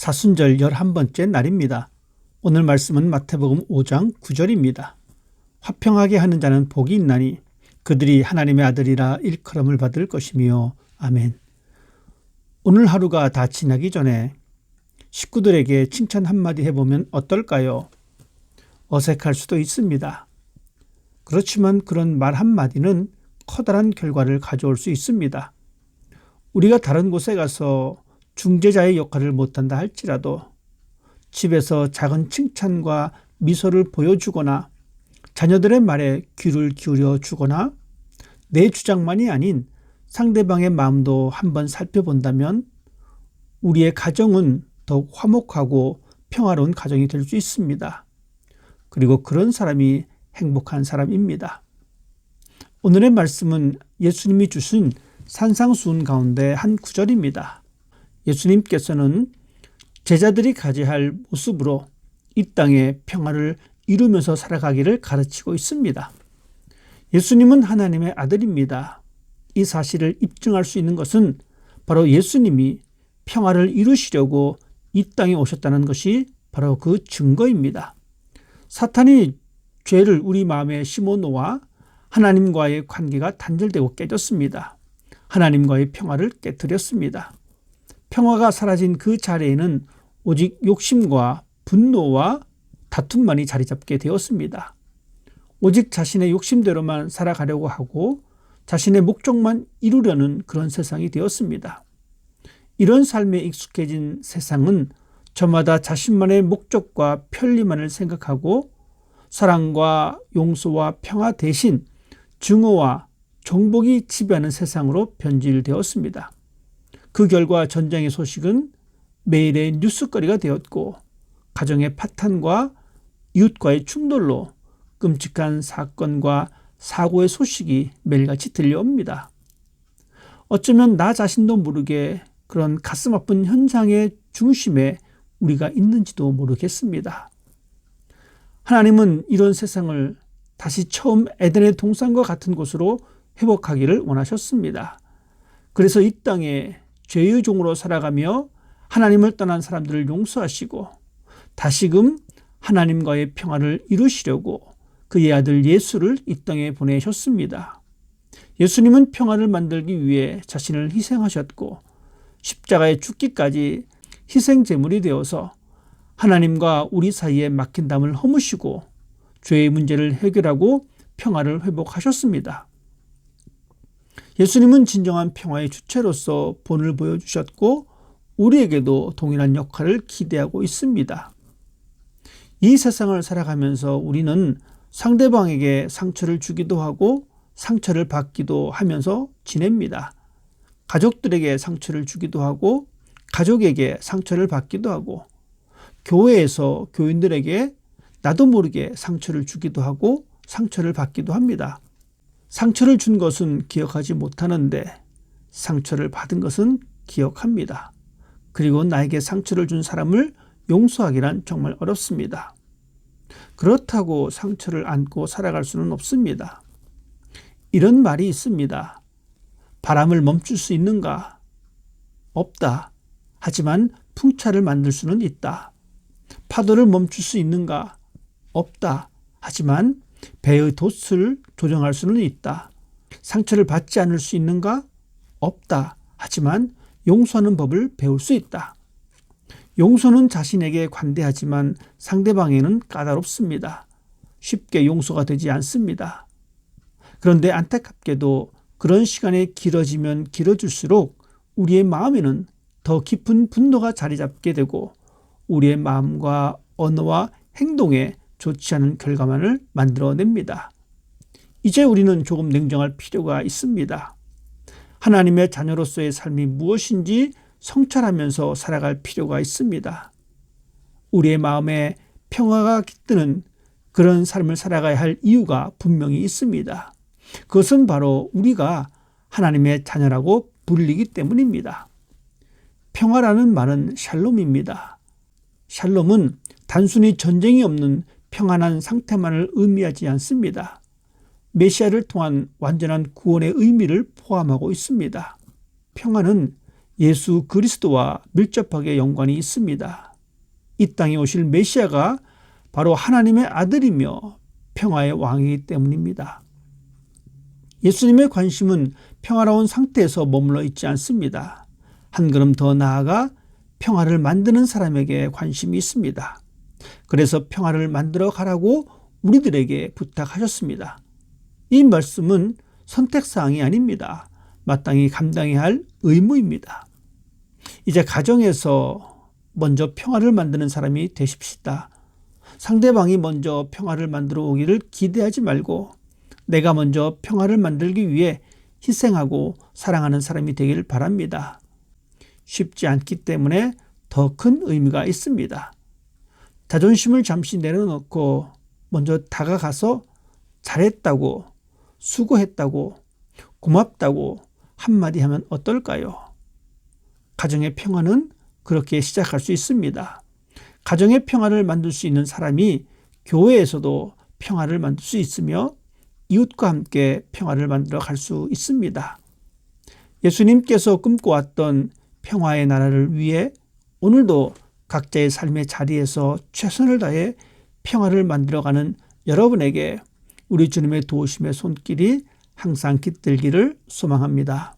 사순절 11번째 날입니다. 오늘 말씀은 마태복음 5장 9절입니다. 화평하게 하는 자는 복이 있나니 그들이 하나님의 아들이라 일컬음을 받을 것이며 아멘. 오늘 하루가 다 지나기 전에 식구들에게 칭찬 한마디 해보면 어떨까요? 어색할 수도 있습니다. 그렇지만 그런 말 한마디는 커다란 결과를 가져올 수 있습니다. 우리가 다른 곳에 가서 중재자의 역할을 못한다 할지라도 집에서 작은 칭찬과 미소를 보여주거나 자녀들의 말에 귀를 기울여 주거나 내 주장만이 아닌 상대방의 마음도 한번 살펴본다면 우리의 가정은 더욱 화목하고 평화로운 가정이 될 수 있습니다. 그리고 그런 사람이 행복한 사람입니다. 오늘의 말씀은 예수님이 주신 산상수훈 가운데 한 구절입니다. 예수님께서는 제자들이 가져야 할 모습으로 이 땅에 평화를 이루면서 살아가기를 가르치고 있습니다. 예수님은 하나님의 아들입니다. 이 사실을 입증할 수 있는 것은 바로 예수님이 평화를 이루시려고 이 땅에 오셨다는 것이 바로 그 증거입니다. 사탄이 죄를 우리 마음에 심어 놓아 하나님과의 관계가 단절되고 깨졌습니다. 하나님과의 평화를 깨뜨렸습니다. 평화가 사라진 그 자리에는 오직 욕심과 분노와 다툼만이 자리 잡게 되었습니다. 오직 자신의 욕심대로만 살아가려고 하고 자신의 목적만 이루려는 그런 세상이 되었습니다. 이런 삶에 익숙해진 세상은 저마다 자신만의 목적과 편리만을 생각하고 사랑과 용서와 평화 대신 증오와 정복이 지배하는 세상으로 변질되었습니다. 그 결과 전쟁의 소식은 매일의 뉴스거리가 되었고 가정의 파탄과 이웃과의 충돌로 끔찍한 사건과 사고의 소식이 매일같이 들려옵니다. 어쩌면 나 자신도 모르게 그런 가슴 아픈 현상의 중심에 우리가 있는지도 모르겠습니다. 하나님은 이런 세상을 다시 처음 에덴의 동산과 같은 곳으로 회복하기를 원하셨습니다. 그래서 이 땅에 죄의 종으로 살아가며 하나님을 떠난 사람들을 용서하시고 다시금 하나님과의 평화를 이루시려고 그의 아들 예수를 이 땅에 보내셨습니다. 예수님은 평화를 만들기 위해 자신을 희생하셨고 십자가에 죽기까지 희생 제물이 되어서 하나님과 우리 사이에 막힌 담을 허무시고 죄의 문제를 해결하고 평화를 회복하셨습니다. 예수님은 진정한 평화의 주체로서 본을 보여주셨고 우리에게도 동일한 역할을 기대하고 있습니다. 이 세상을 살아가면서 우리는 상대방에게 상처를 주기도 하고 상처를 받기도 하면서 지냅니다. 가족들에게 상처를 주기도 하고 가족에게 상처를 받기도 하고 교회에서 교인들에게 나도 모르게 상처를 주기도 하고 상처를 받기도 합니다. 상처를 준 것은 기억하지 못하는데 상처를 받은 것은 기억합니다. 그리고 나에게 상처를 준 사람을 용서하기란 정말 어렵습니다. 그렇다고 상처를 안고 살아갈 수는 없습니다. 이런 말이 있습니다. 바람을 멈출 수 있는가? 없다. 하지만 풍차를 만들 수는 있다. 파도를 멈출 수 있는가? 없다. 하지만 배의 돛을 조정할 수는 있다. 상처를 받지 않을 수 있는가? 없다. 하지만 용서하는 법을 배울 수 있다. 용서는 자신에게 관대하지만 상대방에는 까다롭습니다. 쉽게 용서가 되지 않습니다. 그런데 안타깝게도 그런 시간이 길어지면 길어질수록 우리의 마음에는 더 깊은 분노가 자리 잡게 되고 우리의 마음과 언어와 행동에 좋지 않은 결과만을 만들어냅니다. 이제 우리는 조금 냉정할 필요가 있습니다. 하나님의 자녀로서의 삶이 무엇인지 성찰하면서 살아갈 필요가 있습니다. 우리의 마음에 평화가 깃드는 그런 삶을 살아가야 할 이유가 분명히 있습니다. 그것은 바로 우리가 하나님의 자녀라고 불리기 때문입니다. 평화라는 말은 샬롬입니다. 샬롬은 단순히 전쟁이 없는 평안한 상태만을 의미하지 않습니다. 메시아를 통한 완전한 구원의 의미를 포함하고 있습니다. 평안은 예수 그리스도와 밀접하게 연관이 있습니다. 이 땅에 오실 메시아가 바로 하나님의 아들이며 평화의 왕이기 때문입니다. 예수님의 관심은 평화로운 상태에서 머물러 있지 않습니다. 한 걸음 더 나아가 평화를 만드는 사람에게 관심이 있습니다. 그래서 평화를 만들어 가라고 우리들에게 부탁하셨습니다. 이 말씀은 선택사항이 아닙니다. 마땅히 감당해야 할 의무입니다. 이제 가정에서 먼저 평화를 만드는 사람이 되십시다. 상대방이 먼저 평화를 만들어 오기를 기대하지 말고 내가 먼저 평화를 만들기 위해 희생하고 사랑하는 사람이 되길 바랍니다. 쉽지 않기 때문에 더 큰 의미가 있습니다. 자존심을 잠시 내려놓고 먼저 다가가서 잘했다고, 수고했다고, 고맙다고 한마디 하면 어떨까요? 가정의 평화는 그렇게 시작할 수 있습니다. 가정의 평화를 만들 수 있는 사람이 교회에서도 평화를 만들 수 있으며 이웃과 함께 평화를 만들어 갈 수 있습니다. 예수님께서 꿈꿔왔던 평화의 나라를 위해 오늘도 각자의 삶의 자리에서 최선을 다해 평화를 만들어가는 여러분에게 우리 주님의 도우심의 손길이 항상 깃들기를 소망합니다.